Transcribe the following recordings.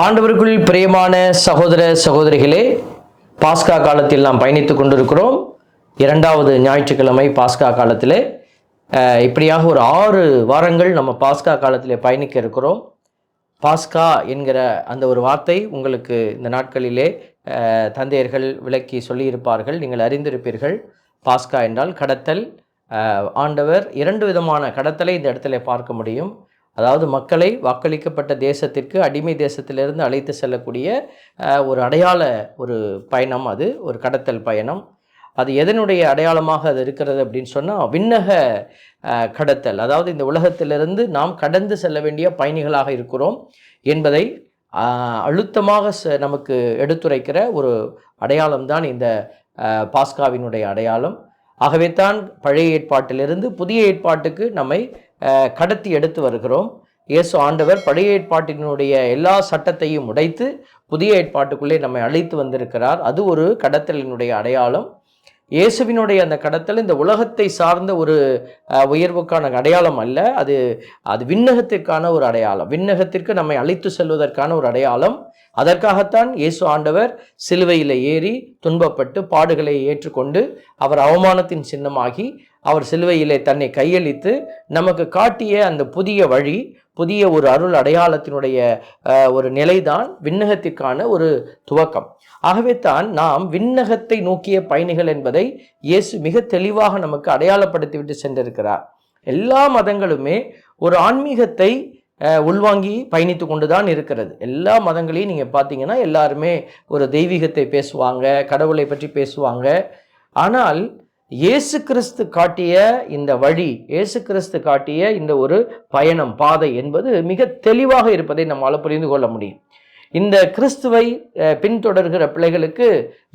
ஆண்டவருக்குள் பிரியமான சகோதர சகோதரிகளே பாஸ்கா காலத்தில் நாம் பயணித்து கொண்டிருக்கிறோம். இரண்டாவது ஞாயிற்றுக்கிழமை பாஸ்கா காலத்தில். இப்படியாக ஒரு ஆறு வாரங்கள் நம்ம பாஸ்கா காலத்தில் பயணிக்க இருக்கிறோம். பாஸ்கா என்கிற அந்த ஒரு வார்த்தை உங்களுக்கு இந்த நாட்களிலே தந்தையர்கள் விளக்கி சொல்லியிருப்பார்கள். நீங்கள் அறிந்திருப்பீர்கள். பாஸ்கா என்றால் கடத்தல். ஆண்டவர் இரண்டு விதமான கடத்தலை இந்த இடத்துல பார்க்க முடியும். அதாவது மக்களை வாக்களிக்கப்பட்ட தேசத்திற்கு அடிமை தேசத்திலிருந்து அழைத்து செல்லக்கூடிய ஒரு அடையாள ஒரு பயணம் அது ஒரு கடத்தல் பயணம். அது எதனுடைய அடையாளமாக அது இருக்கிறது அப்படின்னு சொன்னால் விண்ணக கடத்தல். அதாவது இந்த உலகத்திலிருந்து நாம் கடந்து செல்ல வேண்டிய பயணிகளாக இருக்கிறோம் என்பதை அழுத்தமாக ச- நமக்கு எடுத்துரைக்கிற ஒரு அடையாளம்தான் இந்த பாஸ்காவினுடைய அடையாளம். ஆகவே தான் பழைய ஏற்பாட்டிலிருந்து புதிய ஏற்பாட்டுக்கு நம்மை கடத்தி எடுத்து வருகிறோம். இயேசு ஆண்டவர் பழைய ஏற்பாட்டினுடைய எல்லா சட்டத்தையும் உடைத்து புதிய ஏற்பாட்டுக்குள்ளே நம்மை அழைத்து வந்திருக்கிறார். அது ஒரு கடத்தலினுடைய அடையாளம். இயேசுவினுடைய அந்த கடத்தல் இந்த உலகத்தை சார்ந்த ஒரு உயர்வுக்கான அடையாளம் அல்ல. அது அது விண்ணகத்திற்கான ஒரு அடையாளம். விண்ணகத்திற்கு நம்மை அழைத்து செல்வதற்கான ஒரு அடையாளம். அதற்காகத்தான் இயேசு ஆண்டவர் சிலுவையில் ஏறி துன்பப்பட்டு பாடுகளை ஏற்றுக்கொண்டு அவர் அவமானத்தின் சின்னமாகி அவர் சிலுவையிலே தன்னை கையளித்து நமக்கு காட்டிய அந்த புதிய வழி புதிய ஒரு அருள் அடையாளத்தினுடைய ஒரு நிலைதான் விண்ணகத்திற்கான ஒரு துவக்கம். ஆகவே தான் நாம் விண்ணகத்தை நோக்கிய பயணிகள் என்பதை இயேசு மிக தெளிவாக நமக்கு அடையாளப்படுத்திவிட்டு சென்றிருக்கிறார். எல்லா மதங்களுமே ஒரு ஆன்மீகத்தை உள்வாங்கி பயணித்து கொண்டு தான் இருக்கிறது. எல்லா மதங்களையும் நீங்கள் பார்த்தீங்கன்னா எல்லாருமே ஒரு தெய்வீகத்தை பேசுவாங்க கடவுளை பற்றி பேசுவாங்க. ஆனால் இயேசு கிறிஸ்து காட்டிய இந்த வழி இயேசு கிறிஸ்து காட்டிய இந்த ஒரு பயணம் பாதை என்பது மிக தெளிவாக இருப்பதை நம்மால் புரிந்து கொள்ள முடியும். இந்த கிறிஸ்துவை பின்தொடர்கிற பிள்ளைகளுக்கு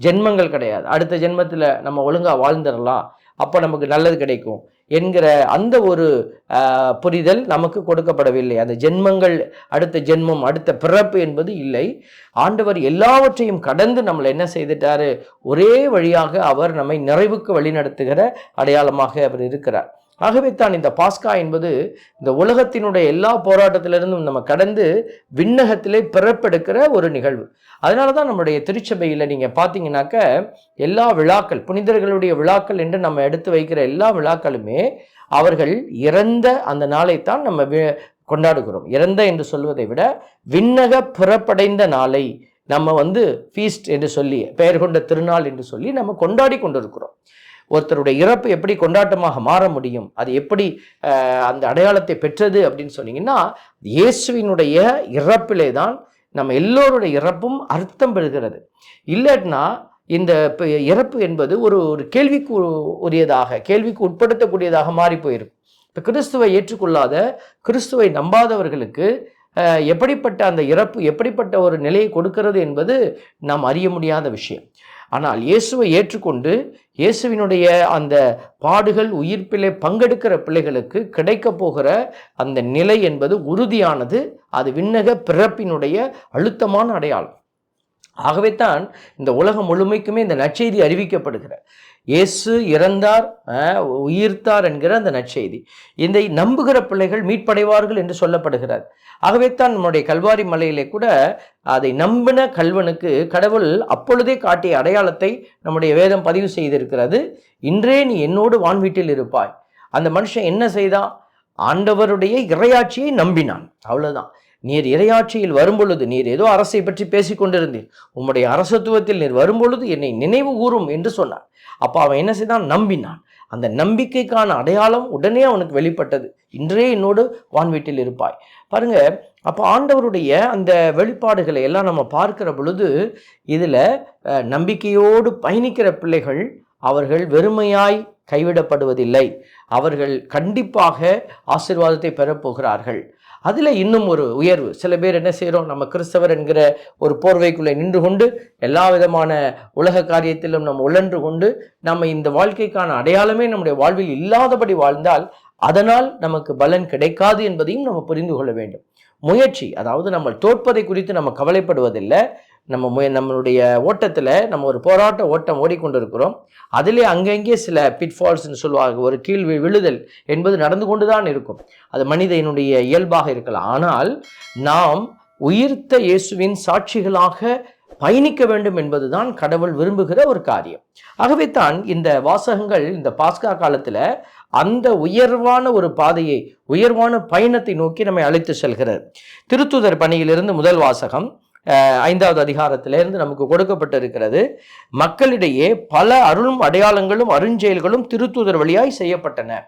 ஜென்மங்கள் கிடையாது. அடுத்த ஜென்மத்தில் நம்ம ஒழுங்காக வாழ்ந்துடலாம். அப்போ நமக்கு நல்லது கிடைக்கும். என்கிற அந்த ஒரு புரிதல் நமக்கு கொடுக்கப்படவில்லை. அந்த ஜென்மங்கள் அடுத்த ஜென்மம் அடுத்த பிறப்பு என்பது இல்லை. ஆண்டவர் எல்லாவற்றையும் கடந்து நம்மளை என்ன செய்துட்டாரு? ஒரே வழியாக அவர் நம்மை நிறைவுக்கு வழிநடத்துகிற அடையாளமாக அவர் இருக்கிறார். ஆகவே தான் இந்த பாஸ்கா என்பது இந்த உலகத்தினுடைய எல்லா போராட்டத்திலிருந்தும் நம்ம கடந்து விண்ணகத்திலே பிறப்பெடுக்கிற ஒரு நிகழ்வு. அதனால தான் நம்முடைய திருச்சபையில் நீங்கள் பார்த்தீங்கன்னாக்க எல்லா விழாக்கள் புனிதர்களுடைய விழாக்கள் என்று நம்ம எடுத்து வைக்கிற எல்லா விழாக்களுமே அவர்கள் இறந்த அந்த நாளைத்தான் நம்ம வி- கொண்டாடுகிறோம். இறந்த என்று சொல்வதை விட விண்ணக பிறப்படைந்த நாளை நம்ம வந்து ஃபீஸ்ட் என்று சொல்லி பெயர் கொண்ட திருநாள் என்று சொல்லி நம்ம கொண்டாடி கொண்டிருக்கிறோம். ஒருத்தருடைய இறப்பு எப்படி கொண்டாட்டமாக மாற முடியும்? அது எப்படி அந்த அடையாளத்தை பெற்றது அப்படின்னு சொன்னீங்கன்னா இயேசுவினுடைய இறப்பிலே தான் நம்ம எல்லோருடைய இறப்பும் அர்த்தம் பெறுகிறது. இல்லைன்னா இந்த இறப்பு என்பது ஒரு ஒரு கேள்விக்கு உரியதாக கேள்விக்கு உட்படுத்தக்கூடியதாக மாறி போயிருக்கும். இப்போ கிறிஸ்துவை ஏற்றுக்கொள்ளாத கிறிஸ்துவை நம்பாதவர்களுக்கு எப்படிப்பட்ட அந்த இறப்பு எப்படிப்பட்ட ஒரு நிலையை கொடுக்கிறது என்பது நாம் அறிய முடியாத விஷயம். ஆனால் இயேசுவை ஏற்றுக்கொண்டு இயேசுவினுடைய அந்த பாடுகள் உயிர்ப்பிலே பங்கெடுக்கிற பிள்ளைகளுக்கு கிடைக்கப் போகிற அந்த நிலை என்பது உறுதியானது. அது விண்ணக பிறப்பினுடைய அழுத்தமான அடையாளம். ஆகவே தான் இந்த உலகம் முழுமைக்குமே இந்த நற்செய்தி அறிவிக்கப்படுகிற இயேசு இறந்தார் உயிர்த்தார் என்கிற அந்த நற்செய்தி. இதை நம்புகிற பிள்ளைகள் மீட்படைவார்கள் என்று சொல்லப்படுகிறார். ஆகவே தான் நம்முடைய கல்வாரி மலையிலே கூட அதை நம்பின கல்வனுக்கு கடவுள் அப்பொழுதே காட்டிய அடையாளத்தை நம்முடைய வேதம் பதிவு செய்திருக்கிறது. இன்றே நீ என்னோடு வான்வீட்டில் இருப்பாய். அந்த மனுஷன் என்ன செய்தான்? ஆண்டவருடைய இறையாட்சியை நம்பினான். அவ்வளவுதான். நீர் இறையாட்சியில் வரும்பொழுது நீர் ஏதோ அரசை பற்றி பேசிக்கொண்டிருந்தீர். உம்முடைய அரசத்துவத்தில் நீர் வரும்பொழுது என்னை நினைவு கூறும் என்று சொன்னார். அப்போ அவன் என்ன செய்தான்? நம்பினான். அந்த நம்பிக்கைக்கான அடையாளம் உடனே அவனுக்கு வெளிப்பட்டது. இன்றே என்னோடு வான்வீட்டில் இருப்பாய். பாருங்க அப்போ ஆண்டவருடைய அந்த வெளிப்பாடுகளை எல்லாம் நம்ம பார்க்கிற பொழுது இதில் நம்பிக்கையோடு பயணிக்கிற பிள்ளைகள் அவர்கள் வெறுமையாய் கைவிடப்படுவதில்லை. அவர்கள் கண்டிப்பாக ஆசீர்வாதத்தை பெறப்போகிறார்கள் அதில் இன்னும் ஒரு உயர்வு. சில பேர் என்ன செய்கிறோம் நம்ம கிறிஸ்தவர் என்கிற ஒரு போர்வைக்குள்ளே நின்று கொண்டு எல்லா விதமான உலக காரியத்திலும் நம்ம உழன்று கொண்டு நம்ம இந்த வாழ்க்கைக்கான அடையாளமே நம்முடைய வாழ்வில் இல்லாதபடி வாழ்ந்தால் அதனால் நமக்கு பலன் கிடைக்காது என்பதையும் நம்ம புரிந்து கொள்ள வேண்டும். முயற்சி அதாவது நம்ம தோற்பதை குறித்து நம்ம கவலைப்படுவதில்லை. நம்ம முய நம்மளுடைய ஓட்டத்தில் நம்ம ஒரு போராட்ட ஓட்டம் ஓடிக்கொண்டிருக்கிறோம். அதிலே அங்கங்கே சில பிட்ஃபால்ஸ்ன்னு சொல்லுவாங்க. ஒரு கீழ் விழுதல் என்பது நடந்து கொண்டு தான் இருக்கும். அது மனிதனுடைய இயல்பாக இருக்கலாம். ஆனால் நாம் உயிர்த்த இயேசுவின் சாட்சிகளாக பயணிக்க வேண்டும் என்பதுதான் கடவுள் விரும்புகிற ஒரு காரியம். ஆகவே தான் இந்த வாசகங்கள் இந்த பாஸ்கா காலத்தில் அந்த உயர்வான ஒரு பாதையை உயர்வான பயணத்தை நோக்கி நம்மை அழைத்து செல்கிறது திருத்துதர் பணியிலிருந்து முதல் வாசகம் ஐந்தாவது அதிகாரத்திலிருந்து நமக்கு கொடுக்கப்பட்டிருக்கிறது. மக்களிடையே பல அருளும் அடையாளங்களும் அருஞ்செயல்களும் திருத்தூதர் வழியாய் செய்யப்பட்டன.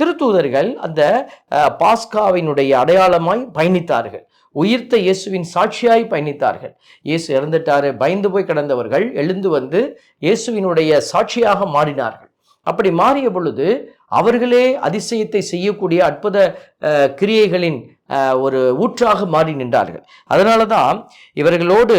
திருத்தூதர்கள் அந்த பாஸ்காவினுடைய அடையாளமாய் பயணித்தார்கள். உயிர்த்த இயேசுவின் சாட்சியாய் பயணித்தார்கள். இயேசு இறந்துட்டாரு பயந்து போய் கிடந்தவர்கள் எழுந்து வந்து இயேசுவினுடைய சாட்சியாக மாறினார்கள். அப்படி மாறிய பொழுது அவர்களே அதிசயத்தை செய்யக்கூடிய அற்புத கிரியைகளின் ஒரு ஊற்றாக மாறி நின்றார்கள். அதனால தான் இவர்களோடு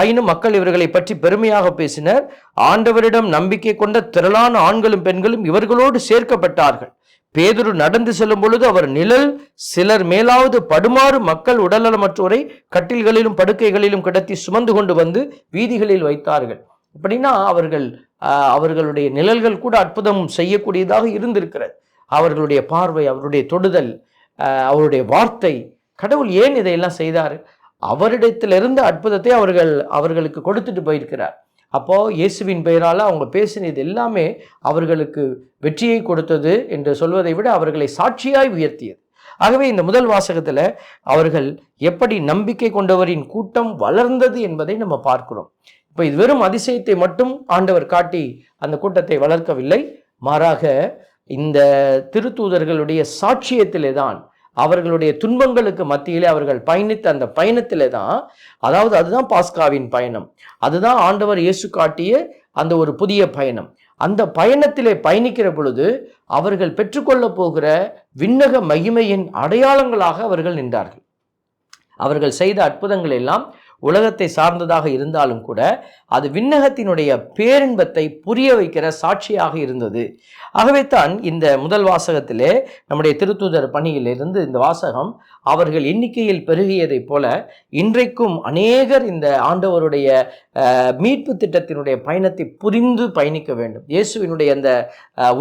ஆயினும் மக்கள் இவர்களை பற்றி பெருமையாக பேசினர். ஆண்டவரிடம் நம்பிக்கை கொண்ட திரளான ஆண்களும் பெண்களும் இவர்களோடு சேர்க்கப்பட்டார்கள். பேதுரு நடந்து செல்லும் பொழுது அவர் நிழல் சிலர் மேலாவது படுமாறு மக்கள் உடல்நலமற்றோரை கட்டில்களிலும் படுக்கைகளிலும் கிடத்தி சுமந்து கொண்டு வந்து வீதிகளில் வைத்தார்கள். அப்படின்னா அவர்கள் அவர்களுடைய நிழல்கள் கூட அற்புதம் செய்யக்கூடியதாக இருந்திருக்கிறது. அவர்களுடைய பார்வை அவருடைய தொடுதல் அவருடைய வார்த்தை. கடவுள் ஏன் இதையெல்லாம் செய்தார்? அவரிடத்திலிருந்து அற்புதத்தை அவர்கள் அவர்களுக்கு கொடுத்துட்டு போயிருக்கிறார். அப்போது இயேசுவின் பெயரால் அவங்க பேசினது எல்லாமே அவர்களுக்கு வெற்றியை கொடுத்தது என்று சொல்வதை விட அவர்களை சாட்சியாய் உயர்த்தியது. ஆகவே இந்த முதல் வாசகத்தில் அவர்கள் எப்படி நம்பிக்கை கொண்டவரின் கூட்டம் வளர்ந்தது என்பதை நம்ம பார்க்கிறோம். இப்போ இது வெறும் அதிசயத்தை மட்டும் ஆண்டவர் காட்டி அந்த கூட்டத்தை வளர்க்கவில்லை. மாறாக இந்த திருத்தூதர்களுடைய சாட்சியத்திலே தான் அவர்களுடைய துன்பங்களுக்கு மத்தியிலே அவர்கள் பயணித்த அந்த பயணத்திலே தான் அதாவது அதுதான் பாஸ்காவின் பயணம். அதுதான் ஆண்டவர் இயேசு காட்டிய அந்த ஒரு புதிய பயணம். அந்த பயணத்திலே பயணிக்கிற பொழுது அவர்கள் பெற்றுக்கொள்ளப் போகிற விண்ணக மகிமையின் அடையாளங்களாக அவர்கள் நின்றார்கள். அவர்கள் செய்த அற்புதங்கள் எல்லாம் உலகத்தை சார்ந்ததாக இருந்தாலும் கூட அது விண்ணகத்தினுடைய பேரின்பத்தை புரிய வைக்கிற சாட்சியாக இருந்தது. ஆகவே தான் இந்த முதல் வாசகத்திலே நம்முடைய திருத்தூதர் பணியிலிருந்து இந்த வாசகம் அவர்கள் எண்ணிக்கையில் பெருகியதைப் போல இன்றைக்கும் அநேகர் இந்த ஆண்டவருடைய மீட்பு திட்டத்தினுடைய பயணத்தை புரிந்து பயணிக்க வேண்டும். இயேசுவினுடைய அந்த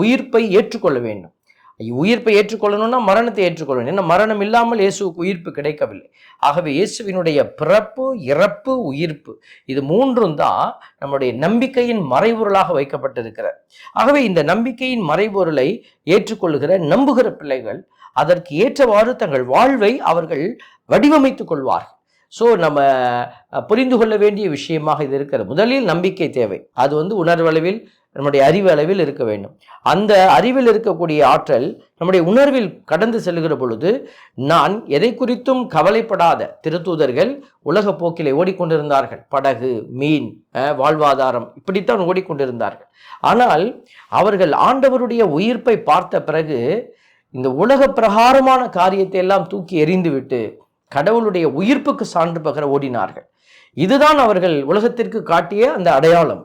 உயிர்ப்பை ஏற்றுக்கொள்ள வேண்டும். உயிர்ப்பை ஏற்றுக்கொள்ளணும்னா மரணத்தை ஏற்றுக்கொள்ளணும். ஏன்னா மரணம் இல்லாமல் இயேசுவுக்கு உயிர்ப்பு கிடைக்கவில்லை. ஆகவே இயேசுவினுடைய பிறப்பு இறப்பு உயிர்ப்பு இது மூன்றும் தான் நம்முடைய நம்பிக்கையின் மறைபொருளாக வைக்கப்பட்டிருக்கிறார் ஆகவே இந்த நம்பிக்கையின் மறைபொருளை ஏற்றுக்கொள்கிற நம்புகிற பிள்ளைகள் அதற்கு ஏற்றவாறு தங்கள் வாழ்வை அவர்கள் வடிவமைத்துக் கொள்வார்கள். ஸோ நம்ம புரிந்து கொள்ள வேண்டிய விஷயமாக இது இருக்கிறது. முதலில் நம்பிக்கை தேவை. அது வந்து உணர்வளவில் நம்முடைய அறிவு அளவில் இருக்க வேண்டும். அந்த அறிவில் இருக்கக்கூடிய ஆற்றல் நம்முடைய உணர்வில் கடந்து செல்கிற பொழுது நான் எதை குறித்தும் கவலைப்படாத திருத்தூதர்கள் உலக போக்கிலே ஓடிக்கொண்டிருந்தார்கள். படகு மீன் வாழ்வாதாரம் இப்படித்தான் ஓடிக்கொண்டிருந்தார்கள். ஆனால் அவர்கள் ஆண்டவருடைய உயிர்ப்பை பார்த்த பிறகு இந்த உலக பிரகாரமான காரியத்தை எல்லாம் தூக்கி எறிந்துவிட்டு கடவுளுடைய உயிர்ப்புக்கு சான்று பகர ஓடினார்கள். இதுதான் அவர்கள் உலகத்திற்கு காட்டிய அந்த அடையாளம்.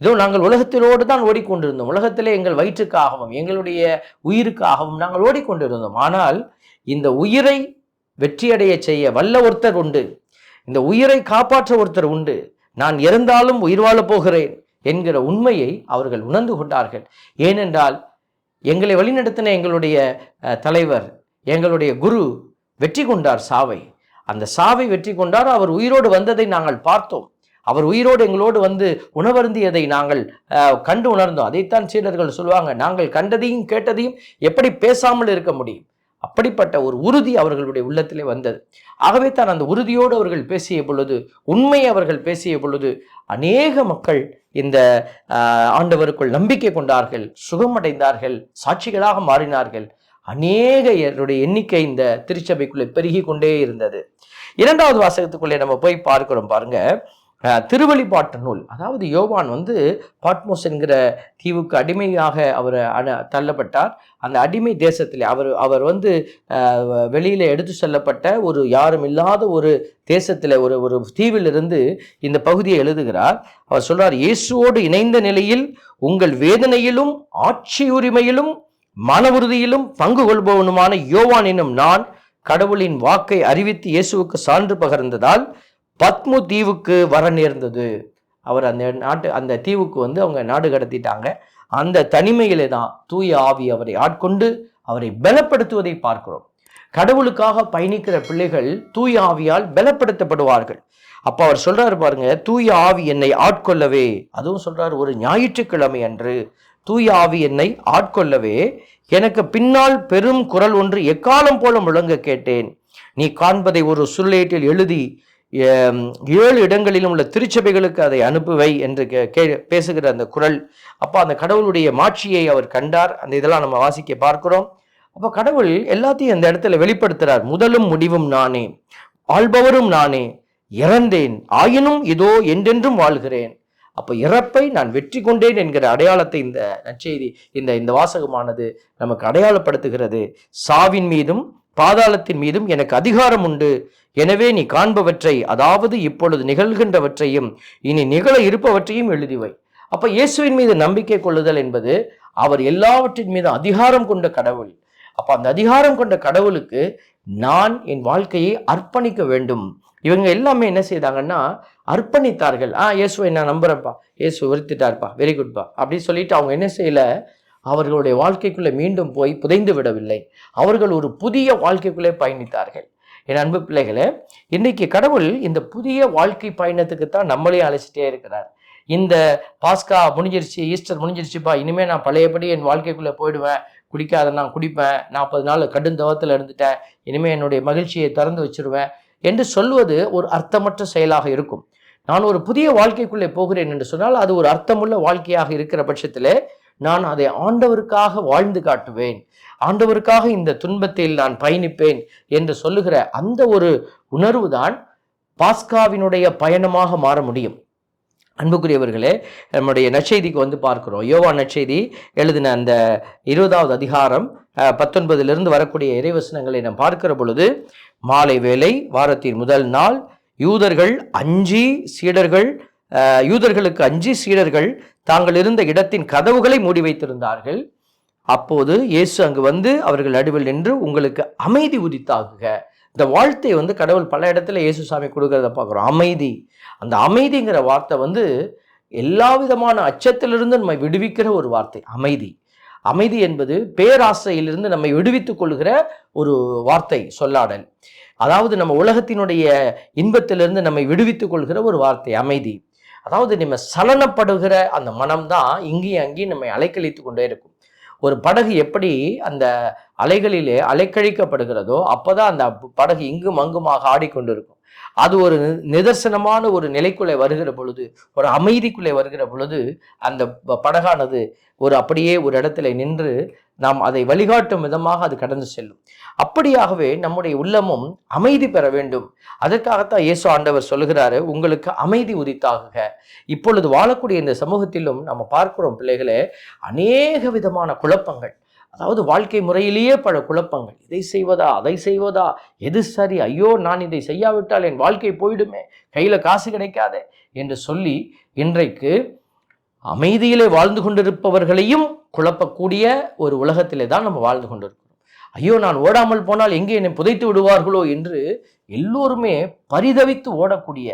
இதோ நாங்கள் உலகத்திலோடு தான் ஓடிக்கொண்டிருந்தோம். உலகத்திலே எங்கள் வயிற்றுக்காகவும் எங்களுடைய உயிருக்காகவும் நாங்கள் ஓடிக்கொண்டிருந்தோம். ஆனால் இந்த உயிரை வெற்றியடைய செய்ய வல்ல ஒருத்தர் உண்டு. இந்த உயிரை காப்பாற்ற ஒருத்தர் உண்டு. நான் இறந்தாலும் உயிர் வாழப் போகிறேன் என்கிற உண்மையை அவர்கள் உணர்ந்து கொண்டார்கள். ஏனென்றால் எங்களை வழிநடத்தின எங்களுடைய தலைவர் எங்களுடைய குரு வெற்றி கொண்டார் சாவை. அந்த சாவை வெற்றி கொண்டார். அவர் உயிரோடு வந்ததை நாங்கள் பார்த்தோம். அவர் உயிரோடு எங்களோடு வந்து உணவருந்தியதை நாங்கள் கண்டு உணர்ந்தோம். அதைத்தான் சீடர்கள் சொல்லுவாங்க நாங்கள் கண்டதையும் கேட்டதையும் எப்படி பேசாமல் இருக்க முடியும்? அப்படிப்பட்ட ஒரு உறுதி அவர்களுடைய உள்ளத்திலே வந்தது. ஆகவே தான் அந்த உறுதியோடு அவர்கள் பேசிய பொழுது உண்மை அவர்கள் பேசிய பொழுது அநேக மக்கள் இந்த ஆண்டவருக்குள் நம்பிக்கை கொண்டார்கள் சுகமடைந்தார்கள் சாட்சிகளாக மாறினார்கள். அநேகருடைய எண்ணிக்கை இந்த திருச்சபைக்குள்ளே பெருகி கொண்டே இருந்தது. இரண்டாவது வாசகத்துக்குள்ளே நம்ம போய் பார்க்கிறோம் பாருங்க. திருவழிபாட்டு நூல். அதாவது யோவான் வந்து பாட்மோஸ் என்கிற தீவுக்கு அடிமையாக அவர் தள்ளப்பட்டார். அந்த அடிமை தேசத்தில் அவர் அவர் வந்து வெளியில் எடுத்து செல்லப்பட்ட ஒரு யாரும் இல்லாத ஒரு தேசத்தில் ஒரு ஒரு தீவிலிருந்து இந்த பகுதியை எழுதுகிறார். அவர் சொல்றார் இயேசுவோடு இணைந்த நிலையில் உங்கள் வேதனையிலும் ஆட்சி உரிமையிலும் மன உறுதியிலும் பங்கு கொள்பவனுமான யோவான் என்னும் நான் கடவுளின் வாக்கை அறிவித்து இயேசுவுக்கு சான்று பகர்ந்ததால் பத்மு தீவுக்கு வர நேர்ந்தது. அவர் அந்த நாட்டு அந்த தீவுக்கு வந்து அவங்க நாடு கடத்திட்டாங்க. அந்த தனிமையிலே தான் தூய ஆவி அவரை ஆட்கொண்டு அவரை பலப்படுத்துவதை பார்க்கிறோம். கடவுளுக்காக பயணிக்கிற பிள்ளைகள் தூய ஆவியால் பலப்படுத்தப்படுவார்கள். அப்ப அவர் சொல்றாரு பாருங்க தூய ஆவி என்னை ஆட்கொள்ளவே. அதுவும் சொல்றாரு ஒரு ஞாயிற்றுக்கிழமை அன்று தூய ஆவி என்னை ஆட்கொள்ளவே எனக்கு பின்னால் பெரும் குரல் ஒன்று எக்காலம் போல முழங்க கேட்டேன். நீ காண்பதை ஒரு சுருளேட்டில் எழுதி ஏழு இடங்களிலும் உள்ள திருச்சபைகளுக்கு அதை அனுப்புவை என்று கே- கே- பேசுகிற அந்த குரல். அப்போ அந்த கடவுளுடைய மாட்சியை அவர் கண்டார். அந்த இதெல்லாம் நம்ம வாசிக்க பார்க்கிறோம். அப்போ கடவுள் எல்லாத்தையும் அந்த இடத்துல வெளிப்படுத்துகிறார் முதலும் முடிவும் நானே ஆள்பவரும் நானே இறந்தேன். ஆயினும் இதோ என்றென்றும் வாழ்கிறேன். அப்போ இறப்பை நான் வெற்றி கொண்டேன் என்கிற அடையாளத்தை இந்த நற்செய்தி இந்த இந்த வாசகமானது நமக்கு அடையாளப்படுத்துகிறது. சாவின் மீதும் பாதாளத்தின் மீதும் எனக்கு அதிகாரம் உண்டு. எனவே நீ காண்பவற்றை அதாவது இப்பொழுது நிகழ்கின்றவற்றையும் இனி நிகழ இருப்பவற்றையும் எழுதி வை. இயேசுவின் மீது நம்பிக்கை கொள்ளுதல் என்பது அவர் எல்லாவற்றின் மீது அதிகாரம் கொண்ட கடவுள். அப்போ அந்த அதிகாரம் கொண்ட கடவுளுக்கு நான் என் வாழ்க்கையை அர்ப்பணிக்க வேண்டும். இவங்க எல்லாமே என்ன செய்தாங்கன்னா அர்ப்பணித்தார்கள். ஆ இயேசுவை நான் நம்புகிறேன்ப்பா இயேசு உறுத்திட்டார்ப்பா வெரி குட்பா அப்படின்னு சொல்லிட்டு அவங்க என்ன செய்யல? அவர்களுடைய வாழ்க்கைக்குள்ளே மீண்டும் போய் புதைந்து விடவில்லை. அவர்கள் ஒரு புதிய வாழ்க்கைக்குள்ளே பயணித்தார்கள். என் அன்பு பிள்ளைகளே இன்னைக்கு கடவுள் இந்த புதிய வாழ்க்கை பயணத்துக்கு தான் நம்மளே அழைச்சிட்டே இருக்கிறார். இந்த பாஸ்கா முடிஞ்சிருச்சு ஈஸ்டர் முடிஞ்சிருச்சுப்பா. இனிமேல் நான் பழையபடி என் வாழ்க்கைக்குள்ளே போயிடுவேன். குடிக்காத நான் குடிப்பேன். நாற்பது நாள் கடும் தவத்தில் இருந்துட்டேன். இனிமேல் என்னுடைய மகிழ்ச்சியை திறந்து வச்சிருவேன். என்று சொல்வது ஒரு அர்த்தமற்ற செயலாக இருக்கும். நான் ஒரு புதிய வாழ்க்கைக்குள்ளே போகிறேன் என்று சொன்னால் அது ஒரு அர்த்தமுள்ள வாழ்க்கையாக இருக்கிற பட்சத்தில் நான் அதை ஆண்டவருக்காக வாழ்ந்து காட்டுவேன். ஆண்டவருக்காக இந்த துன்பத்தில் நான் பயணிப்பேன் என்று சொல்லுகிற அந்த ஒரு உணர்வு தான் பாஸ்காவினுடைய பயணமாக மாற முடியும். அன்புக்குரியவர்களே நம்முடைய நற்செய்திக்கு வந்து பார்க்கிறோம். யோவா நற்செய்தி எழுதின அந்த இருபதாவது அதிகாரம் பத்தொன்பதிலிருந்து வரக்கூடிய இறைவசனங்களை நாம் பார்க்கிற பொழுது மாலை வேளை வாரத்தின் முதல் நாள் யூதர்கள் அஞ்சு சீடர்கள் யூதர்களுக்கு அஞ்சு சீடர்கள் தாங்கள் இருந்த இடத்தின் கதவுகளை மூடி வைத்திருந்தார்கள். அப்போது இயேசு அங்கு வந்து அவர்கள் நடுவில் நின்று உங்களுக்கு அமைதி உதித்தாகுக. இந்த வாழ்த்தை வந்து கடவுள் பல இடத்துல இயேசு சாமி கொடுக்கறத பார்க்குறோம். அமைதி. அந்த அமைதிங்கிற வார்த்தை வந்து எல்லா விதமான அச்சத்திலிருந்து நம்மை விடுவிக்கிற ஒரு வார்த்தை அமைதி. அமைதி என்பது பேராசையிலிருந்து நம்மை விடுவித்துக் கொள்கிற ஒரு வார்த்தை சொல்லாடல். அதாவது நம்ம உலகத்தினுடைய இன்பத்திலிருந்து நம்மை விடுவித்துக் கொள்கிற ஒரு வார்த்தை அமைதி. அதாவது நம்ம சலனப்படுகிற அந்த மனம்தான் இங்கேயும் அங்கேயும் நம்மை அலைக்கழித்து கொண்டே இருக்கும். ஒரு படகு எப்படி அந்த அலைகளிலே அலைக்கழிக்கப்படுகிறதோ அப்போதான் அந்த படகு இங்கும் அங்குமாக ஆடிக்கொண்டிருக்கும். அது ஒரு நி- நிதர்சனமான ஒரு நிலைக்குள்ளே வருகிற பொழுது ஒரு அமைதிக்குள்ளே வருகிற பொழுது அந்த படகானது ஒரு அப்படியே ஒரு இடத்துல நின்று நாம் அதை வழிகாட்டும் விதமாக அது கடந்து செல்லும். அப்படியாகவே நம்முடைய உள்ளமும் அமைதி பெற வேண்டும். அதற்காகத்தான் இயேசு ஆண்டவர் சொல்லுகிறாரு உங்களுக்கு அமைதி உரித்தாகுக இப்பொழுது வாழக்கூடிய இந்த சமூகத்திலும் நம்ம பார்க்கிறோம் பிள்ளைகளே அநேக விதமான குழப்பங்கள். அதாவது வாழ்க்கை முறையிலேயே பல குழப்பங்கள். இதை செய்வதா? அதை செய்வதா? எது சரி? ஐயோ நான் இதை செய்யாவிட்டால் என் வாழ்க்கை போயிடுமே. கையில் காசு கிடைக்காதே என்று சொல்லி இன்றைக்கு அமைதியிலே வாழ்ந்து கொண்டிருப்பவர்களையும் குழப்பக்கூடிய ஒரு உலகத்திலே தான் நம்ம வாழ்ந்து கொண்டிருக்கிறோம். ஐயோ நான் ஓடாமல் போனால் எங்கே என்னை புதைத்து விடுவார்களோ என்று எல்லோருமே பரிதவித்து ஓடக்கூடிய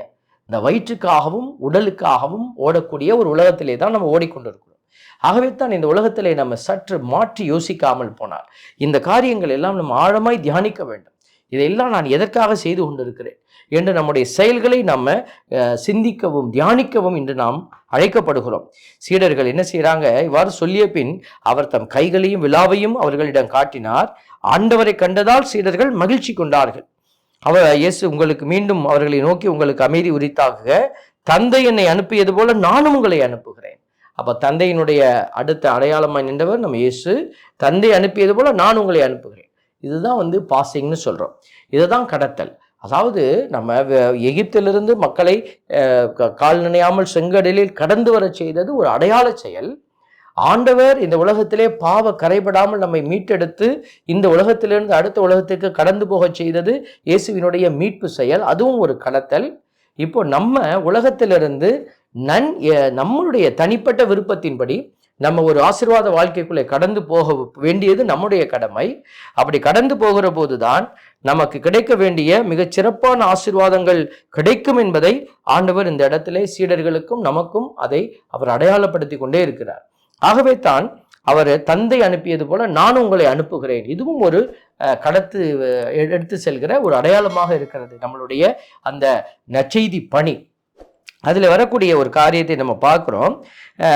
இந்த வயிற்றுக்காகவும் உடலுக்காகவும் ஓடக்கூடிய ஒரு உலகத்திலே தான் நம்ம ஓடிக்கொண்டிருக்கிறோம். ஆகவே தான் இந்த உலகத்திலே நம்ம சற்று மாற்றி யோசிக்காமல் போனால் இந்த காரியங்கள் எல்லாம் நம்ம ஆழமாய் தியானிக்க வேண்டும். இதையெல்லாம் நான் எதற்காக செய்து கொண்டிருக்கிறேன் என்று நம்முடைய செயல்களை நம்ம சிந்திக்கவும் தியானிக்கவும் இன்று நாம் அழைக்கப்படுகிறோம். சீடர்கள் என்ன செய்கிறாங்க இவ்வாறு சொல்லிய பின் அவர் தம் கைகளையும் விழாவையும் அவர்களிடம் காட்டினார். ஆண்டவரை கண்டதால் சீடர்கள் மகிழ்ச்சி கொண்டார்கள். அவர் இயேசு உங்களுக்கு மீண்டும் அவர்களை நோக்கி உங்களுக்கு அமைதி உரித்தாக தந்தை என்னை அனுப்பியது போல நானும் உங்களை அனுப்புகிறேன். அப்போ தந்தையினுடைய அடுத்த அடையாளமாக நின்றவர் நம்ம இயேசு. தந்தை அனுப்பியது போல் நான் உங்களை அனுப்புகிறேன். இதுதான் வந்து பாசிங்னு சொல்கிறோம் இதுதான் கடத்தல். அதாவது நம்ம எகிப்திலிருந்து மக்களை க- கால் நினையாமல் செங்கடலில் கடந்து வர செய்தது ஒரு அடையாள செயல். ஆண்டவர் இந்த உலகத்திலே பாவ கரைபடாமல் நம்மை மீட்டெடுத்து இந்த உலகத்திலிருந்து அடுத்த உலகத்துக்கு கடந்து போகச் செய்தது இயேசுவினுடைய மீட்பு செயல். அதுவும் ஒரு கடத்தல். இப்போ நம்ம உலகத்திலிருந்து நன் நம்மளுடைய தனிப்பட்ட விருப்பத்தின்படி நம்ம ஒரு ஆசீர்வாத வாழ்க்கைக்குள்ளே கடந்து போக வேண்டியது நம்முடைய கடமை. அப்படி கடந்து போகிற போதுதான் நமக்கு கிடைக்க வேண்டிய மிகச் சிறப்பான ஆசிர்வாதங்கள் கிடைக்கும் என்பதை ஆண்டவர் இந்த இடத்திலே சீடர்களுக்கும் நமக்கும் அதை அவர் அடையாளப்படுத்தி கொண்டே இருக்கிறார். ஆகவே தான் அவர் தந்தை அனுப்பியது போல நான் உங்களை அனுப்புகிறேன். இதுவும் ஒரு கடத்து எடுத்து செல்கிற ஒரு அடையாளமாக இருக்கிறது நம்மளுடைய அந்த நச்செய்தி பணி. அதில் வரக்கூடிய ஒரு காரியத்தை நம்ம பார்க்குறோம்.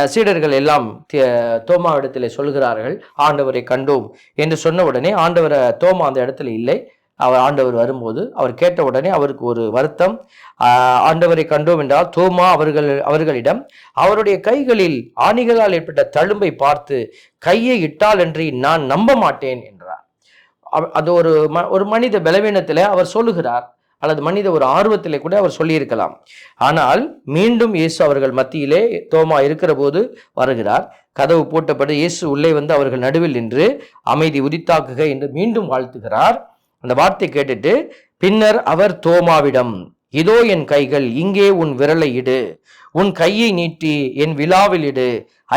சீடர்கள் எல்லாம் தோமா தோமாவிடத்தில் சொல்கிறார்கள் ஆண்டவரை கண்டோம் என்று சொன்ன உடனே ஆண்டவரை தோமா அந்த இடத்துல இல்லை. அவர் ஆண்டவர் வரும்போது அவர் கேட்ட உடனே அவருக்கு ஒரு வருத்தம். ஆண்டவரை கண்டோம் என்றால் தோமா அவர்கள் அவர்களிடம் அவருடைய கைகளில் ஆணிகளால் ஏற்பட்ட தழும்பை பார்த்து கையை இட்டால் என்று நான் நம்ப மாட்டேன் என்றார். அது ஒரு ம- ஒரு மனித பலவீனத்தில் அவர் சொல்லுகிறார். அல்லது மனித ஒரு ஆர்வத்திலே கூட அவர் சொல்லியிருக்கலாம். ஆனால் மீண்டும் இயேசு அவர்கள் மத்தியிலே தோமா இருக்கிற போது வருகிறார். கதவு போட்டபடி இயேசு உள்ளே வந்து அவர்கள் நடுவில் நின்று அமைதி உரித்தாக்குக என்று மீண்டும் வாழ்த்துகிறார். அந்த வார்த்தை கேட்டுட்டு பின்னர் அவர் தோமாவிடம் இதோ என் கைகள் இங்கே உன் விரலை இடு உன் கையை நீட்டி என் விழாவில் இடு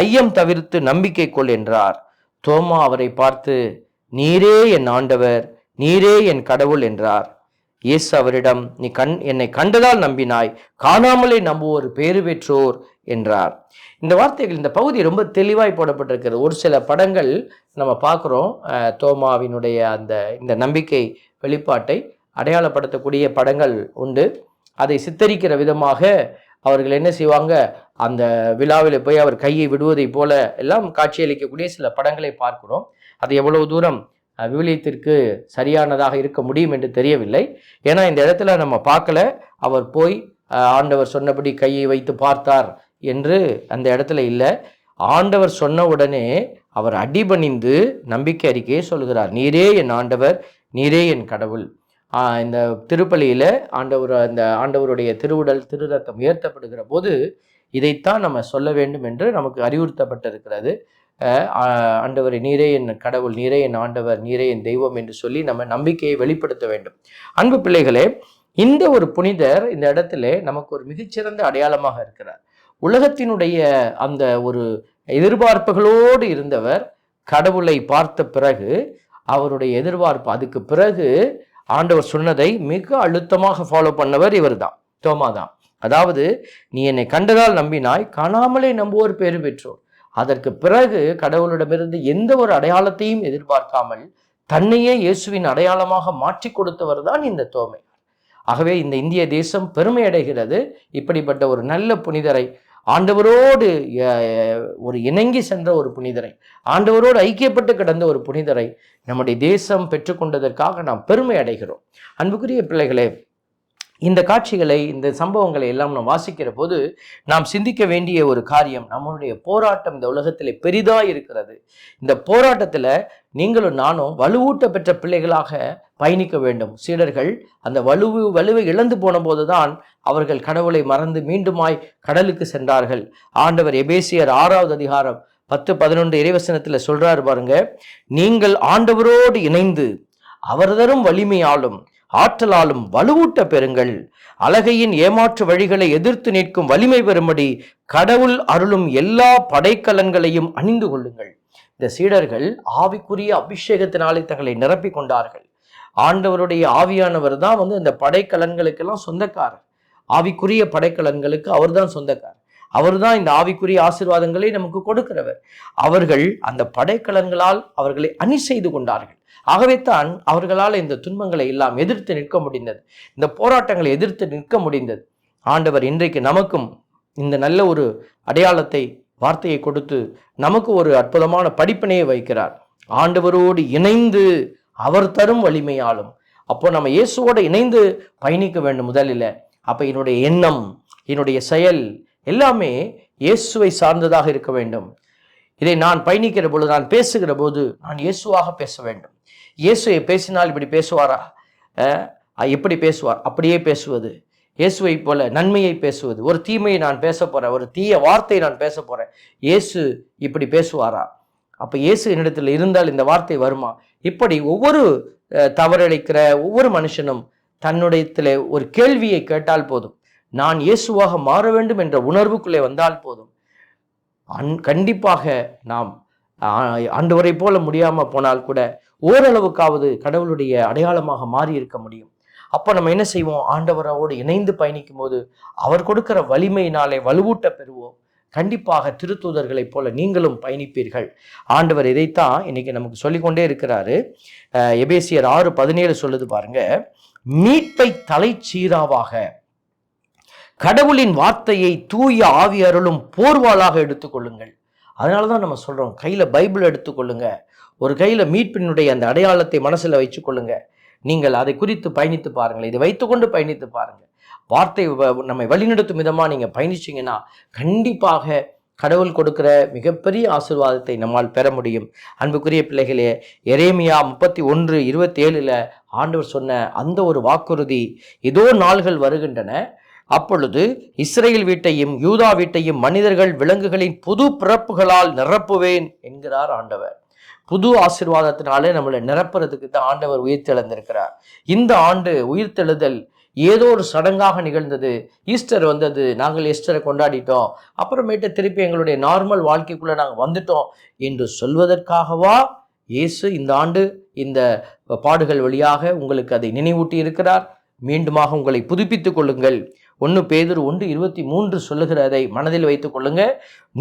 ஐயம் தவிர்த்து நம்பிக்கை கொள் என்றார். தோமா அவரை பார்த்து நீரே என் ஆண்டவர் நீரே என் கடவுள் என்றார். இயேசு அவரிடம் நீ கண் என்னை கண்டதால் நம்பினாய் காணாமலே நம்புவோர் பேறு பெற்றோர் என்றார். இந்த வார்த்தைகள் இந்த பகுதி ரொம்ப தெளிவாய் போடப்பட்டிருக்கிறது. ஒரு சில படங்கள் நம்ம பார்க்குறோம். தோமாவினுடைய அந்த இந்த நம்பிக்கை வெளிப்பாட்டை அடையாளப்படுத்தக்கூடிய படங்கள் உண்டு. அதை சித்தரிக்கிற விதமாக அவர்கள் என்ன செய்வாங்க? அந்த விழாவில் போய் அவர் கையை விடுவதை போல எல்லாம் காட்சியளிக்கக்கூடிய சில படங்களை பார்க்கிறோம். அது எவ்வளவு தூரம் விவிலியத்திற்கு சரியானதாக இருக்க முடியும் என்று தெரியவில்லை. ஏன்னா இந்த இடத்துல நம்ம பார்க்கல. அவர் போய் ஆண்டவர் சொன்னபடி கையை வைத்து பார்த்தார் என்று அந்த இடத்துல இல்லை. ஆண்டவர் சொன்ன உடனே அவர் அடிபணிந்து நம்பிக்கை அறிக்கையை சொல்கிறார் நீரே என் ஆண்டவர் நீரே என் கடவுள். இந்த திருப்பலியில் ஆண்டவர் அந்த ஆண்டவருடைய திருவுடல் திருரத்தம் உயர்த்தப்படுகிற போது இதைத்தான் நம்ம சொல்ல வேண்டும் என்று நமக்கு அறிவுறுத்தப்பட்டிருக்கிறது. ஆண்டவர் நீரே என் கடவுள் நீரே என் ஆண்டவர் நீரே என் தெய்வம் என்று சொல்லி நம்ம நம்பிக்கையை வெளிப்படுத்த வேண்டும். அன்பு பிள்ளைகளே இந்த ஒரு புனிதர் இந்த இடத்துல நமக்கு ஒரு மிகச்சிறந்த அடையாளமாக இருக்கிறார். உலகத்தினுடைய அந்த ஒரு எதிர்பார்ப்புகளோடு இருந்தவர் கடவுளை பார்த்த பிறகு அவருடைய எதிர்பார்ப்பு அதுக்கு பிறகு ஆண்டவர் சொன்னதை மிக அழுத்தமாக ஃபாலோ பண்ணவர் இவர்தான் தோமா தான் அதாவது நீ என்னை கண்டதால் நம்பினாய் காணாமலே நம்புவோர் பேறு பெற்றோர். அதற்கு பிறகு கடவுளிடமிருந்து எந்த ஒரு அடையாளத்தையும் எதிர்பார்க்காமல் தன்னையே இயேசுவின் அடையாளமாக மாற்றி கொடுத்தவர் தான் இந்த தோமை. ஆகவே இந்த இந்திய தேசம் பெருமை அடைகிறது. இப்படிப்பட்ட ஒரு நல்ல புனிதரை ஆண்டவரோடு ஒரு இணங்கி சென்ற ஒரு புனிதரை ஆண்டவரோடு ஐக்கியப்பட்டு கிடந்த ஒரு புனிதரை நம்முடைய தேசம் பெற்றுக்கொண்டதற்காக நாம் பெருமை அடைகிறோம். அன்புக்குரிய பிள்ளைகளே இந்த காட்சிகளை இந்த சம்பவங்களை எல்லாம் நாம் வாசிக்கிற போது நாம் சிந்திக்க வேண்டிய ஒரு காரியம் நம்மளுடைய போராட்டம் இந்த உலகத்தில் பெரிதாக இருக்கிறது. இந்த போராட்டத்தில் நீங்களும் நானும் வலுவூட்ட பெற்ற பிள்ளைகளாக பயணிக்க வேண்டும். சீடர்கள் அந்த வலுவு வலுவை இழந்து போன போதுதான் அவர்கள் கடவுளை மறந்து மீண்டுமாய் கடலுக்கு சென்றார்கள். ஆண்டவர் எபேசியர் ஆறாவது அதிகாரம் பத்து பதினொன்று இறைவசனத்தில் சொல்றாரு பாருங்க நீங்கள் ஆண்டவரோடு இணைந்து அவர் தரும் வலிமையாலும் ஆற்றலாலும் வலுவூட்ட பெறுங்கள். அழகையின் ஏமாற்று வழிகளை எதிர்த்து நிற்கும் வலிமை பெறும்படி கடவுள் அருளும் எல்லா படைக்கலன்களையும் அணிந்து கொள்ளுங்கள். இந்த சீடர்கள் ஆவிக்குரிய அபிஷேகத்தினாலே தங்களை நிரப்பிக் கொண்டார்கள். ஆண்டவருடைய ஆவியானவர் தான் வந்து இந்த படைக்கலன்களுக்கெல்லாம் சொந்தக்காரர். ஆவிக்குரிய படைக்கலன்களுக்கு அவர்தான் சொந்தக்காரர். அவர்தான் இந்த ஆவிக்குரிய ஆசிர்வாதங்களை நமக்கு கொடுக்கிறவர். அவர்கள் அந்த படைக்கலன்களால் அவர்களை அணி செய்து கொண்டார்கள். ஆகவே தான் அவர்களால் இந்த துன்பங்களை எல்லாம் எதிர்த்து நிற்க முடிந்தது. இந்த போராட்டங்களை எதிர்த்து நிற்க முடிந்தது. ஆண்டவர் இன்றைக்கு நமக்கும் இந்த நல்ல ஒரு அடையாளத்தை வார்த்தையை கொடுத்து நமக்கு ஒரு அற்புதமான படிப்பினையை வைக்கிறார். ஆண்டவரோடு இணைந்து அவர் தரும் வலிமையாலும். அப்போ நம்ம இயேசுவோடு இணைந்து பயணிக்க வேண்டும் முதலில். அப்போ என்னுடைய எண்ணம் என்னுடைய செயல் எல்லாமே இயேசுவை சார்ந்ததாக இருக்க வேண்டும். இதை நான் பயணிக்கிற பொழுது நான் பேசுகிற போது நான் இயேசுவாக பேச வேண்டும். இயேசுவை பேசினால் இப்படி பேசுவாரா? எப்படி பேசுவார்? அப்படியே பேசுவது. இயேசுவை போல நன்மையை பேசுவது. ஒரு தீமையை நான் பேச போகிறேன் ஒரு தீய வார்த்தையை நான் பேச போகிறேன் இயேசு இப்படி பேசுவாரா? அப்போ இயேசு என்னிடத்தில் இருந்தால் இந்த வார்த்தை வருமா? இப்படி ஒவ்வொரு தவறளிக்கிற ஒவ்வொரு மனுஷனும் தன்னுடையத்தில் ஒரு கேள்வியை கேட்டால் போதும். நான் இயேசுவாக மாற வேண்டும் என்ற உணர்வுக்குள்ளே வந்தால் போதும். அன் கண்டிப்பாக நாம் ஆண்டவரை போல முடியாமல் போனால் கூட ஓரளவுக்காவது கடவுளுடைய அடையாளமாக மாறி இருக்க முடியும். அப்போ நம்ம என்ன செய்வோம்? ஆண்டவரோடு இணைந்து பயணிக்கும் போது அவர் கொடுக்கிற வலிமையினாலே வலுவூட்ட பெறுவோம். கண்டிப்பாக திருத்தூதர்களைப் போல நீங்களும் பயணிப்பீர்கள். ஆண்டவர் இதைத்தான் இன்னைக்கு நமக்கு சொல்லிக்கொண்டே இருக்கிறாரு. எபேசியர் ஆறு பதினேழு சொல்லுது பாருங்க மீட்பை தலைச்சீராவாக கடவுளின் வார்த்தையை தூய ஆவி அருளும் போர்வாளாக எடுத்துக்கொள்ளுங்கள் அதனால தான் நம்ம சொல்கிறோம் கையில் பைபிள் எடுத்துக்கொள்ளுங்க ஒரு கையில் மீட்பினுடைய அந்த அடையாளத்தை மனசில் வச்சுக்கொள்ளுங்க நீங்கள் அதை குறித்து பயணித்து பாருங்கள் இதை வைத்துக்கொண்டு பயணித்து பாருங்கள். வார்த்தை வ- நம்மை வழிநடத்தும் விதமாக நீங்கள் பயணிச்சிங்கன்னா கண்டிப்பாக கடவுள் கொடுக்கிற மிகப்பெரிய ஆசீர்வாதத்தை நம்மால் பெற முடியும். அன்புக்குரிய பிள்ளைகளே எரேமியா முப்பத்தி ஒன்று இருபத்தி ஏழில் ஆண்டவர் சொன்ன அந்த ஒரு வாக்குறுதி இதோ நாள்கள் வருகின்றன. அப்பொழுது இஸ்ரேல் வீட்டையும் யூதா வீட்டையும் மனிதர்கள் விலங்குகளின் புது பிறப்புகளால் நிரப்புவேன் என்கிறார் ஆண்டவர். புது ஆசீர்வாதத்தினாலே நம்மளை நிரப்புறதுக்கு தான் ஆண்டவர் உயிர்த்தெழுந்திருக்கிறார். இந்த ஆண்டு உயிர்த்தெழுதல் ஏதோ ஒரு சடங்காக நிகழ்ந்தது. ஈஸ்டர் வந்தது. நாங்கள் ஈஸ்டரை கொண்டாடிட்டோம். அப்புறமேட்டு திருப்பி எங்களுடைய நார்மல் வாழ்க்கைக்குள்ளே நாங்கள் வந்துட்டோம் என்று சொல்வதற்காகவா இயேசு இந்த ஆண்டு இந்த பாடுகள் வழியாக உங்களுக்கு அதை நினைவூட்டி இருக்கிறார் மீண்டுமாக உங்களை புதுப்பித்துக் கொள்ளுங்கள். ஒன்று பேதர் ஒன்று இருபத்தி மூன்று சொல்லுகிறதை மனதில் வைத்துக் கொள்ளுங்க.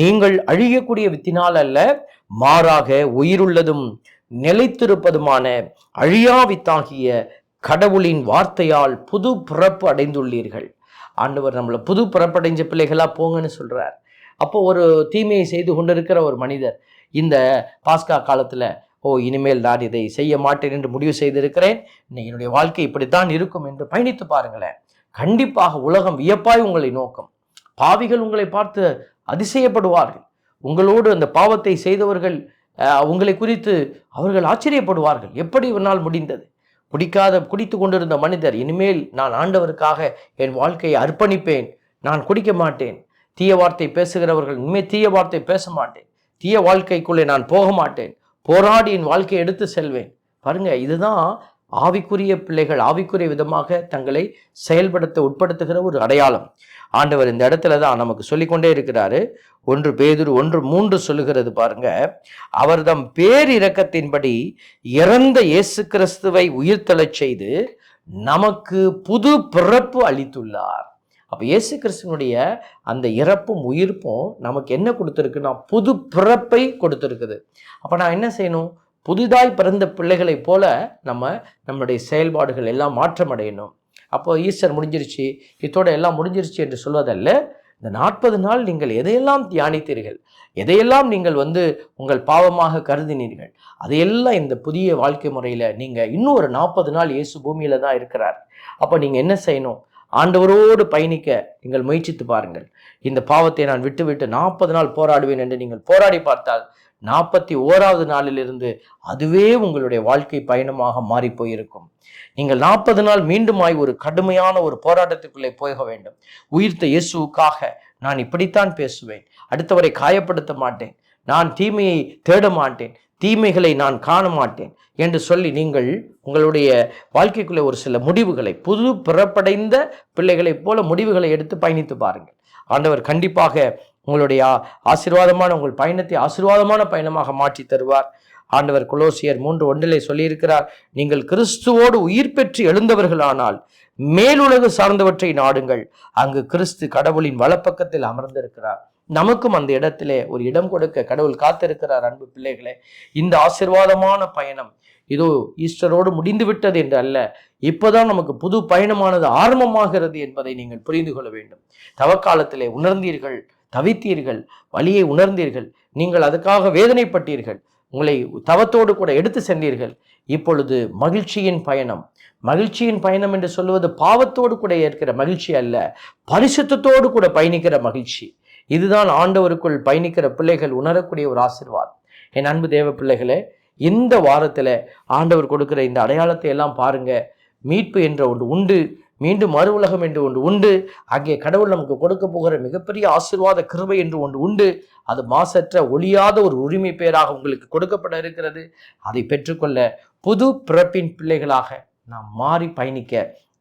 நீங்கள் அழியக்கூடிய வித்தினால் அல்ல மாறாக உயிருள்ளதும் நிலைத்திருப்பதுமான அழியா வித்தாகிய கடவுளின் வார்த்தையால் புது பிறப்பு அடைந்துள்ளீர்கள். ஆண்டவர் நம்மளை புது பிறப்படைஞ்ச பிள்ளைகளாக போங்கன்னு சொல்கிறார் அப்போ ஒரு தீமையை செய்து கொண்டிருக்கிற ஒரு மனிதர் இந்த பாஸ்கா காலத்தில் ஓ இனிமேல் நான் இதை செய்ய மாட்டேன் என்று முடிவு செய்திருக்கிறேன். என்னுடைய வாழ்க்கை இப்படித்தான் இருக்கும் என்று பயணித்து பாருங்களேன். கண்டிப்பாக உலகம் வியப்பாய் உங்களை நோக்கம். பாவிகள் உங்களை பார்த்து அதிசயப்படுவார்கள். உங்களோடு அந்த பாவத்தை செய்தவர்கள் உங்களை குறித்து அவர்கள் ஆச்சரியப்படுவார்கள். எப்படி இவனால் முடிந்தது? குடிக்காத குடித்து கொண்டிருந்த மனிதர் இனிமேல் நான் ஆண்டவருக்காக என் வாழ்க்கையை அர்ப்பணிப்பேன். நான் குடிக்க மாட்டேன். தீய வார்த்தை பேசுகிறவர்கள் இனிமேல் தீய வார்த்தை பேச மாட்டேன். தீய வாழ்க்கைக்குள்ளே நான் போக மாட்டேன். போராடி என் வாழ்க்கையை எடுத்து செல்வேன். பாருங்க இதுதான் ஆவிக்குரிய பிள்ளைகள் ஆவிக்குரிய விதமாக தங்களை செயல்படுத்த உட்படுத்துகிற ஒரு அடையாளம். ஆண்டவர் இந்த இடத்துல தான் நமக்கு சொல்லிக்கொண்டே இருக்கிறாரு. ஒன்று பேதுரு ஒன்று மூன்று சொல்லுகிறது பாருங்க. அவர் தம் பேரிரக்கத்தின்படி இறந்த இயேசு கிறிஸ்துவை உயிர்த்தலச் செய்து நமக்கு புது பிறப்பு அளித்துள்ளார். அப்போ இயேசு கிறிஸ்துவனுடைய அந்த இறப்பும் உயிர்ப்பும் நமக்கு என்ன கொடுத்துருக்குன்னா புது பிறப்பை கொடுத்துருக்குது. அப்போ நான் என்ன செய்யணும்? புதிதாய் பிறந்த பிள்ளைகளைப் போல நம்ம நம்மளுடைய செயல்பாடுகள் எல்லாம் மாற்றம் அடையணும் அப்போ ஈஸ்டர் முடிஞ்சிருச்சு. இதோட எல்லாம் முடிஞ்சிருச்சு என்று சொல்வதல்ல. இந்த நாற்பது நாள் நீங்கள் எதையெல்லாம் தியானித்தீர்கள்? எதையெல்லாம் நீங்கள் வந்து உங்கள் பாவமாக கருதினீர்கள்? அதையெல்லாம் இந்த புதிய வாழ்க்கை முறையில் நீங்கள் இன்னும் ஒரு நாற்பது நாள் இயேசு பூமியில் தான் இருக்கிறார். அப்போ நீங்கள் என்ன செய்யணும்? ஆண்டவரோடு பயணிக்க நீங்கள் முயற்சித்து பாருங்கள். இந்த பாவத்தை நான் விட்டுவிட்டு நாற்பது நாள் போராடுவேன் என்று நீங்கள் போராடி பார்த்தால் நாற்பத்தி ஓராவது நாளிலிருந்து அதுவே உங்களுடைய வாழ்க்கை பயணமாக மாறி போயிருக்கும். நீங்கள் நாற்பது நாள் மீண்டுமாய் ஒரு கடுமையான ஒரு போராட்டத்துக்குள்ளே போக வேண்டும். உயிர்த்த இயேசுவுக்காக நான் இப்படித்தான் பேசுவேன். அடுத்தவரை காயப்படுத்த மாட்டேன். நான் தீமையை தேட மாட்டேன். தீமைகளை நான் காண மாட்டேன் என்று சொல்லி நீங்கள் உங்களுடைய வாழ்க்கைக்குள்ளே ஒரு சில முடிவுகளை புது பிறப்படைந்த பிள்ளைகளைப் போல முடிவுகளை எடுத்து பயணித்து பாருங்கள். ஆண்டவர் கண்டிப்பாக உங்களுடைய ஆசீர்வாதமான உங்கள் பயணத்தை ஆசீர்வாதமான பயணமாக மாற்றி தருவார். ஆண்டவர் குலோசியர் மூன்று ஒன்றிலே சொல்லியிருக்கிறார் நீங்கள் கிறிஸ்துவோடு உயிர் பெற்று எழுந்தவர்களானால் மேலுலகு சார்ந்தவற்றை நாடுங்கள். அங்கு கிறிஸ்து கடவுளின் வலப்பக்கத்தில் அமர்ந்திருக்கிறார். நமக்கும் அந்த இடத்திலே ஒரு இடம் கொடுக்க கடவுள் காத்திருக்கிறார் அன்பு பிள்ளைகளே. இந்த ஆசீர்வாதமான பயணம் இதோ ஈஸ்டரோடு முடிந்து விட்டது என்று அல்ல இப்போதான் நமக்கு புது பயணமானது ஆரம்பமாகிறது என்பதை நீங்கள் புரிந்து கொள்ள வேண்டும். தவக்காலத்திலே உணர்ந்தீர்கள். தவித்தீர்கள் வழியை உணர்ந்தீர்கள் நீங்கள் அதுக்காக வேதனைப்பட்டீர்கள் உங்களை தவத்தோடு கூட எடுத்து சென்றீர்கள். இப்பொழுது மகிழ்ச்சியின் பயணம். மகிழ்ச்சியின் பயணம் என்று சொல்லுவது பாவத்தோடு கூட ஏற்கிற மகிழ்ச்சி அல்ல பரிசுத்தத்தோடு கூட பயணிக்கிற மகிழ்ச்சி. இதுதான் ஆண்டவருக்குள் பயணிக்கிற பிள்ளைகள் உணரக்கூடிய ஒரு ஆசிர்வாதம். என் அன்பு தேவ பிள்ளைகளே இந்த வாரத்தில் ஆண்டவர் கொடுக்கிற இந்த அடையாளத்தை எல்லாம் பாருங்க. மீட்பு என்ற ஒன்று உண்டு. மீண்டும் மறு உலகம் என்று ஒன்று உண்டு. அங்கே கடவுள் நமக்கு கொடுக்க போகிற மிகப்பெரிய ஆசீர்வாத கிருபை என்று ஒன்று உண்டு. அது மாசற்ற ஒளியாத ஒரு உரிமை பெயராக உங்களுக்கு கொடுக்கப்பட இருக்கிறது. அதை பெற்றுக்கொள்ள புது பிறப்பின் பிள்ளைகளாக நாம் மாறி பயணிக்க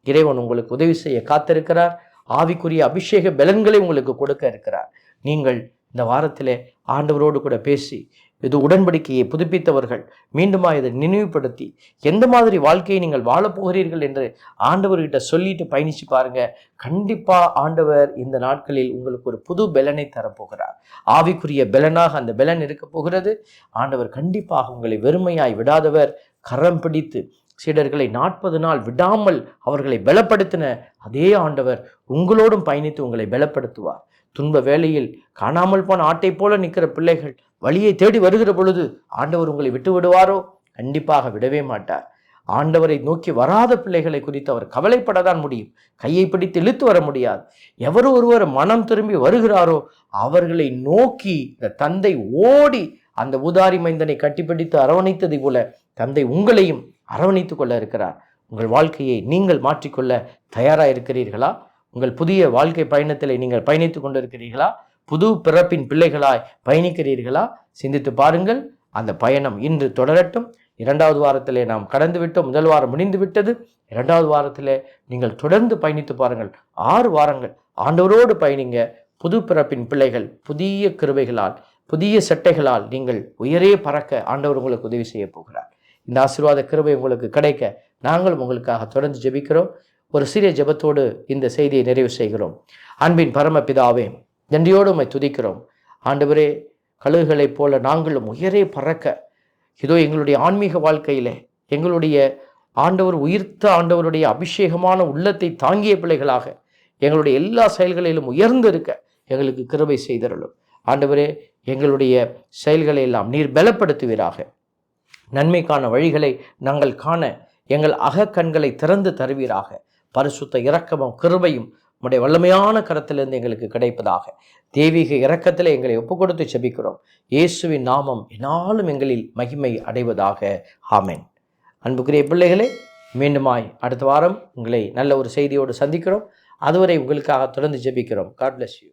இறைவன் உங்களுக்கு உதவி செய்ய காத்திருக்கிறார். ஆவிக்குரிய அபிஷேக பலன்களை உங்களுக்கு கொடுக்க இருக்கிறார். நீங்கள் இந்த வாரத்திலே ஆண்டவரோடு கூட பேசி இது உடன்படிக்கையை புதுப்பித்தவர்கள். மீண்டுமா இதை நினைவுபடுத்தி எந்த மாதிரி வாழ்க்கையை நீங்கள் வாழப்போகிறீர்கள் என்று ஆண்டவர்கிட்ட சொல்லிட்டு பயணிச்சு பாருங்க. கண்டிப்பா ஆண்டவர் இந்த நாட்களில் உங்களுக்கு ஒரு புது பெலனை தரப்போகிறார். ஆவிக்குரிய பெலனாக அந்த பெலன் இருக்க போகிறது. ஆண்டவர் கண்டிப்பாக உங்களை வெறுமையாய் விடாதவர். கரம் பிடித்து சீடர்களை நாற்பது நாள் விடாமல் அவர்களை பலப்படுத்தின அதே ஆண்டவர் உங்களோடும் பயணித்து உங்களை பலப்படுத்துவார். துன்ப வேளையில் காணாமல் போன ஆட்டை போல நிற்கிற பிள்ளைகள் வழியை தேடி வருகிற பொழுது ஆண்டவர் உங்களை விட்டு விடுவாரோ? கண்டிப்பாக விடவே மாட்டார். ஆண்டவரை நோக்கி வராத பிள்ளைகளை குறித்து அவர் கவலைப்படத்தான் முடியும். கையை பிடித்து இழுத்து வர முடியாது. எவர் ஒருவர் மனம் திரும்பி வருகிறாரோ அவர்களை நோக்கி இந்த தந்தை ஓடி அந்த ஊதாரி மைந்தனை கட்டிப்பிடித்து அரவணைத்ததை போல தந்தை உங்களையும் அரவணைத்து கொள்ள இருக்கிறார். உங்கள் வாழ்க்கையை நீங்கள் மாற்றிக்கொள்ள தயாராக இருக்கிறீர்களா உங்கள் புதிய வாழ்க்கை பயணத்தில் நீங்கள் பயணித்துக் கொண்டிருக்கிறீர்களா? புது பிறப்பின் பிள்ளைகளாய் பயணிக்கிறீர்களா? சிந்தித்து பாருங்கள். அந்த பயணம் இன்று தொடரட்டும். இரண்டாவது வாரத்திலே நாம் கடந்து விட்டோம் முதல் வாரம் முடிந்து விட்டது இரண்டாவது வாரத்திலே நீங்கள் தொடர்ந்து பயணித்து பாருங்கள். ஆறு வாரங்கள் ஆண்டவரோடு பயணிங்க. புது பிறப்பின் பிள்ளைகள் புதிய கிருபைகளால் புதிய சட்டைகளால் நீங்கள் உயரே பறக்க ஆண்டவர் உங்களுக்கு உதவி செய்ய போகிறார். இந்த ஆசீர்வாத கிருபை உங்களுக்கு கிடைக்க நாங்களும் உங்களுக்காக தொடர்ந்து ஜெபிக்கிறோம். ஒரு சிறிய ஜெபத்தோடு இந்த செய்தியை நிறைவு செய்கிறோம். அன்பின் பரமபிதாவே நன்றியோடு உம்மை துதிக்கிறோம். ஆண்டவரே கழுகுகளைப் போல நாங்களும் உயரே பறக்க. இதோ எங்களுடைய ஆன்மீக வாழ்க்கையிலே எங்களுடைய ஆண்டவர் உயிர்த்த ஆண்டவருடைய அபிஷேகமான உள்ளத்தை தாங்கிய பிள்ளைகளாக எங்களுடைய எல்லா செயல்களிலும் உயர்ந்து இருக்க எங்களுக்கு கிருபை செய்தருளும். ஆண்டவரே எங்களுடைய செயல்களை எல்லாம் நீர் பலப்படுத்துவீராக. நன்மைக்கான வழிகளை நாங்கள் காண எங்கள் அகக்கண்களை திறந்து தருவீராக. பரிசுத்த இரக்கமும் கிருபையும் உம்முடைய வல்லமையான கரத்திலிருந்து எங்களுக்கு கிடைப்பதாக. தேவீக இரக்கத்தில் எங்களை ஒப்பு கொடுத்து செபிக்கிறோம். இயேசுவின் நாமம் என்னாலும் எங்களில் மகிமை அடைவதாக. ஆமேன். அன்புக்குரிய பிள்ளைகளே மீண்டுமாய் அடுத்த வாரம் உங்களை நல்ல ஒரு செய்தியோடு சந்திக்கிறோம். அதுவரை உங்களுக்காக தொடர்ந்து ஜெபிக்கிறோம். God bless you